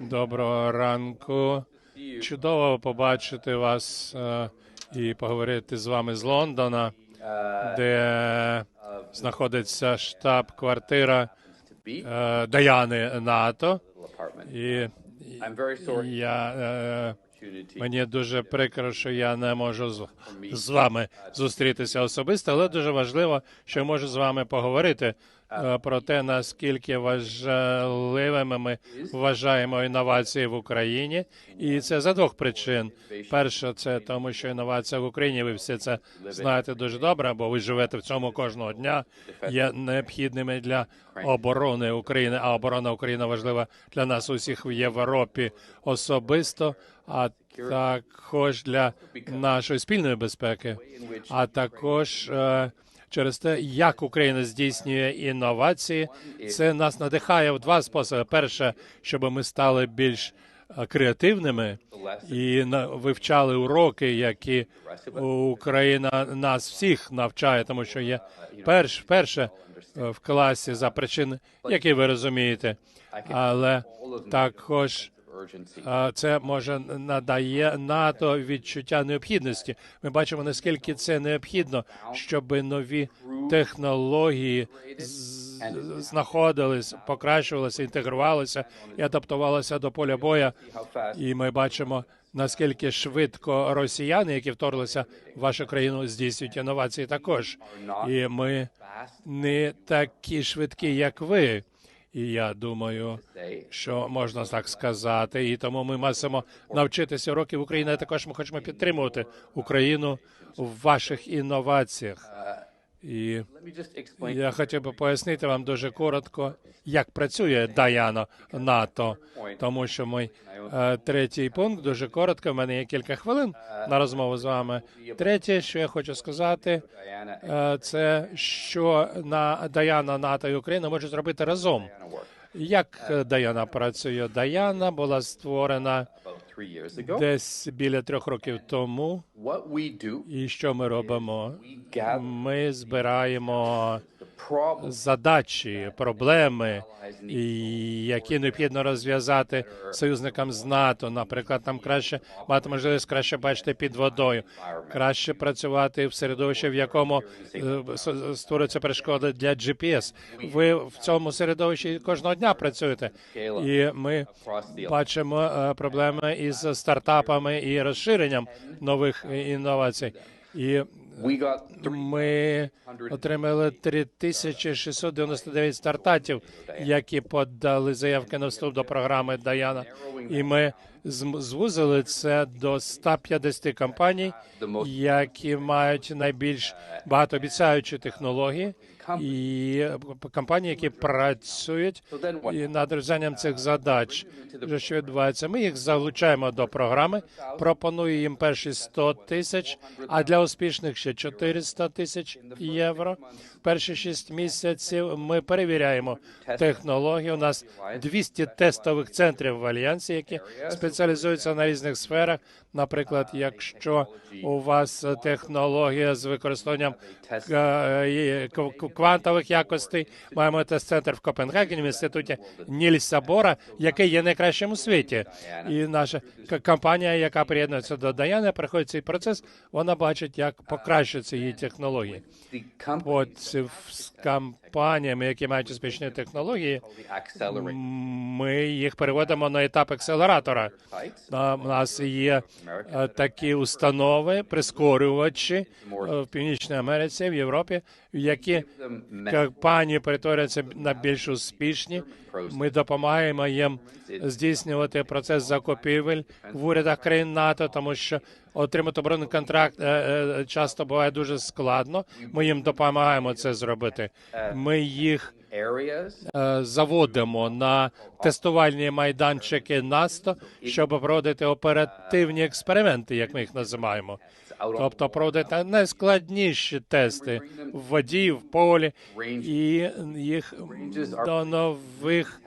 Доброго ранку. Чудово побачити вас е, і поговорити з вами з Лондона, де знаходиться штаб-квартира е, Даяни НАТО. І я е, мені дуже прикро, що я не можу з, з вами зустрітися особисто, але дуже важливо, що я можу з вами поговорити про те, наскільки важливими ми вважаємо інновації в Україні, і це за двох причин. Перше, це тому, що інновація в Україні, ви всі це знаєте дуже добре, бо ви живете в цьому кожного дня. Є необхідними для оборони України. А оборона України важлива для нас усіх в Європі особисто, а також для нашої спільної безпеки, а також е, через те, як Україна здійснює інновації, це нас надихає в два способи: перше, щоб ми стали більш е, креативними і вивчали уроки, які Україна нас всіх навчає, тому що є перш, перше е, в класі за причин, які ви розумієте, але також це може надає НАТО відчуття необхідності. Ми бачимо наскільки це необхідно, щоб нові технології знаходились, покращувалися, інтегрувалися і адаптувалися до поля fast І ми бачимо наскільки швидко росіяни, які вторглися в вашу країну, здійснюють інновації також. І ми не такі швидкі, як ви. І я думаю, що можна так сказати, і тому ми мусимо навчитися уроків України. Також ми хочемо підтримувати Україну в ваших інноваціях. І я хотів би пояснити вам дуже коротко, як працює Даяна НАТО, тому що мій е, третій пункт дуже коротко. В мене є кілька хвилин на розмову з вами. Третє, що я хочу сказати, е, це що на Даяна НАТО і Україна можуть зробити разом. Як е, Даяна працює? Даяна була створена десь біля трьох років тому. І що ми робимо? Ми збираємо задачі, проблеми, які необхідно розв'язати союзникам з НАТО. Наприклад, нам краще мати можливість краще бачити під водою, краще працювати в середовищі, в якому е, створюються перешкоди для GPS. Ви в цьому середовищі кожного дня працюєте, і ми бачимо е, проблеми із стартапами і розширенням нових е, інновацій. І ми отримали 3699 стартатів, які подали заявки на вступ до програми Даяна. І ми звузили це до 150 компаній, які мають найбільш багатообіцяючі технології, і компанії, які працюють над розв'язанням цих задач. Що відбувається? Ми їх залучаємо до програми, пропоную їм перші 100 тисяч, а для успішних ще 400 тисяч євро. Перші 6 місяців ми перевіряємо технології. У нас 200 тестових центрів в альянсі, які спеціалізуються на різних сферах. Наприклад, якщо у вас технологія з використанням е, квантових якостей, маємо тест-центр в Копенгагені в інституті Нільса Бора, який є найкращим у світі. І наша компанія, яка приєднується до Даяни, проходить цей процес. Вона бачить, як покращуються її технології. the company з компаніями, які мають успішні технології, ми їх переводимо на етап акселератора. У нас є такі установи, прискорювачі в Північній Америці, в Європі, які компанії перетворюються на більш успішні. Ми допомагаємо їм здійснювати процес закупівель в урядах країн НАТО, тому що отримати оборонний контракт е, е, часто буває дуже складно. Ми їм допомагаємо це зробити. Ми їх е, заводимо на тестувальні майданчики НАСТО, щоб проводити оперативні експерименти, як ми їх називаємо. Тобто проводити найскладніші тести в воді, в полі, і їх до нових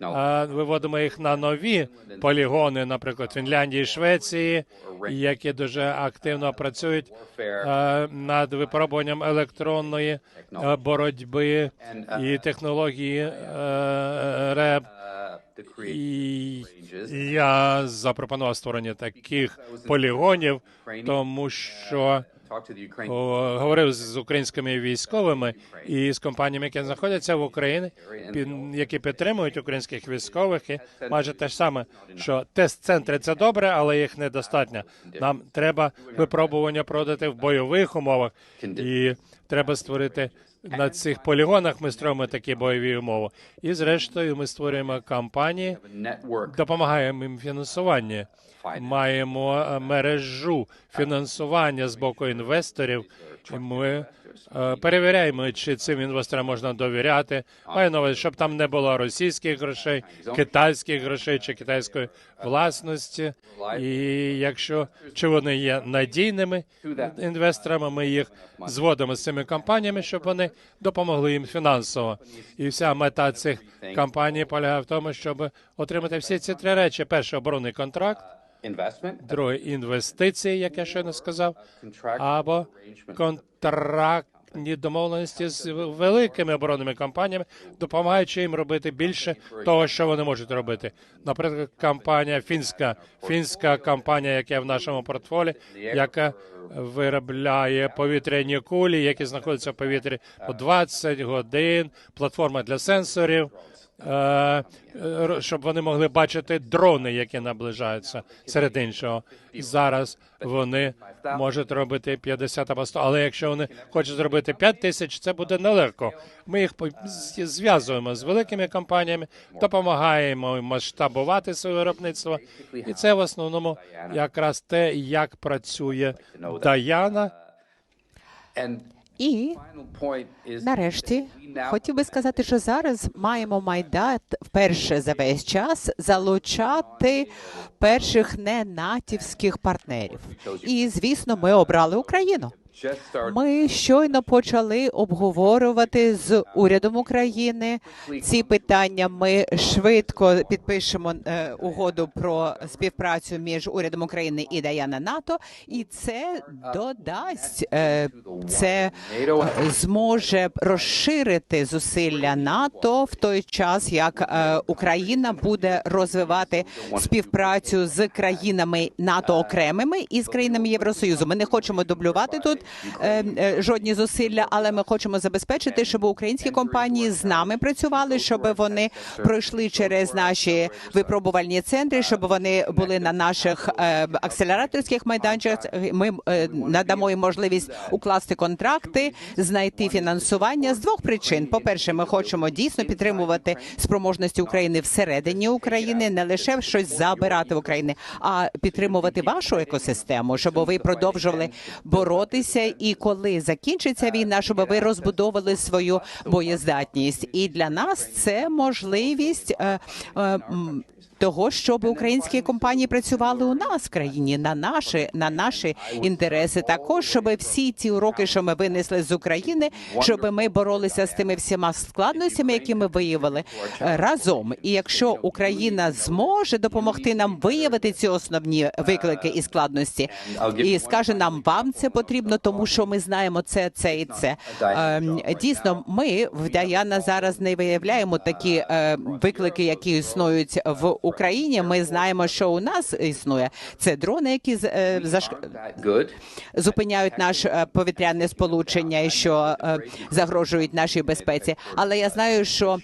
е, виводимо їх на нові полігони, наприклад, Фінляндії, Швеції, які дуже активно працюють е, над випробуванням електронної е, боротьби і технології е, РЕБ. І я запропонував створення таких полігонів, тому що о, говорив з українськими військовими і з компаніями, які знаходяться в Україні, які підтримують українських військових, і майже те ж саме, що тест-центри це добре, але їх недостатньо. Нам треба випробування проводити в бойових умовах, і треба створити на цих полігонах. Ми створюємо такі бойові умови. І зрештою, ми створюємо кампанії, допомагаємо їм фінансування. Маємо е, мережу фінансування з боку інвесторів. І ми е, перевіряємо, чи цим інвесторам можна довіряти. Маю на щоб там не було російських грошей, китайських грошей чи китайської власності. І якщо чи вони є надійними інвесторами, ми їх зводимо з цими компаніями, щоб вони допомогли їм фінансово. І вся мета цих компаній полягає в тому, щоб отримати всі ці три речі: перше оборонний контракт. Друге інвестиції, як я щойно сказав, або контрактні домовленості з великими оборонними компаніями, допомагаючи їм робити більше того, що вони можуть робити. Наприклад, компанія фінська, фінська компанія, яка в нашому портфолі, яка виробляє повітряні кулі, які знаходяться в повітрі по 20 годин, платформа для сенсорів. Е, е, Щоб вони могли бачити дрони, які наближаються серед іншого. Зараз вони можуть робити 50 або 100, але якщо вони хочуть зробити 5 тисяч, це буде нелегко. Ми їх зв'язуємо з великими компаніями, допомагаємо масштабувати своє виробництво, і це в основному якраз те, як працює Даяна. І нарешті хотів би сказати, що зараз маємо майдат вперше за весь час залучати перших ненатівських партнерів. І звісно, ми обрали Україну. Ми щойно почали обговорювати з урядом України ці питання. Ми швидко підпишемо е, угоду про співпрацю між урядом України і Даяна НАТО, і це додасть е, це е, зможе розширити зусилля НАТО в той час, як Україна буде розвивати співпрацю з країнами НАТО окремими і з країнами Євросоюзу. Ми не хочемо дублювати тут жодні зусилля, але ми хочемо забезпечити, щоб українські компанії з нами працювали, щоб вони пройшли через наші випробувальні центри, щоб вони були на наших е, акселераторських майданчиках. Ми е, надамо їм можливість укласти контракти, знайти фінансування з двох причин: по-перше, ми хочемо дійсно підтримувати спроможності України всередині України, не лише щось забирати в України, а підтримувати вашу екосистему, щоб ви продовжували боротися. І коли закінчиться війна, щоб ви розбудовували свою боєздатність. І для нас це можливість. Того, щоб українські компанії працювали у нас в країні на наші на наші інтереси, також щоб всі ці уроки, що ми винесли з України, щоб ми боролися з тими всіма складностями, які ми виявили е, разом. І якщо Україна зможе допомогти нам виявити ці основні виклики і складності, і скаже нам, вам це потрібно, тому що ми знаємо це, це і це. Ем, Дійсно, ми в Даяна зараз не виявляємо такі е, виклики, які існують в Україні. Ми знаємо, що у нас існує це дрони, які е, заш... зупиняють наше е, повітряне сполучення і що е, загрожують нашій безпеці. Але я знаю, що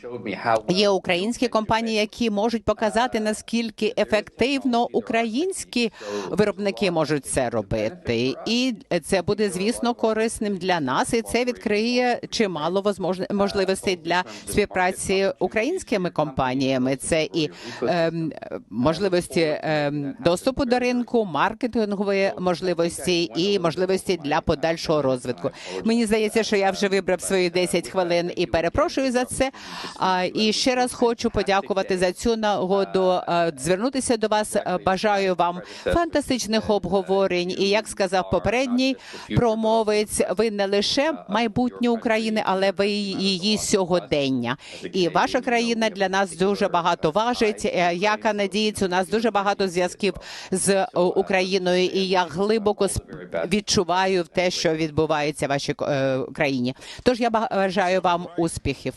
Є українські компанії, які можуть показати наскільки ефективно українські виробники можуть це робити, і це буде звісно корисним для нас. І це відкриє чимало можливостей для співпраці українськими компаніями. Це і ем, можливості ем, доступу до ринку, маркетингові можливості і можливості для подальшого розвитку. Мені здається, що я вже вибрав свої 10 хвилин і перепрошую за це. І ще раз хочу подякувати за цю нагоду. Звернутися до вас. Бажаю вам фантастичних обговорень. І як сказав попередній промовець, ви не лише майбутнє України, але ви її сьогодення. І ваша країна для нас дуже багато важить. Е, Я канадієць, у нас дуже багато зв'язків з е, Україною, і я глибоко відчуваю те, що відбувається в вашій е, країні. Тож я бажаю вам успіхів.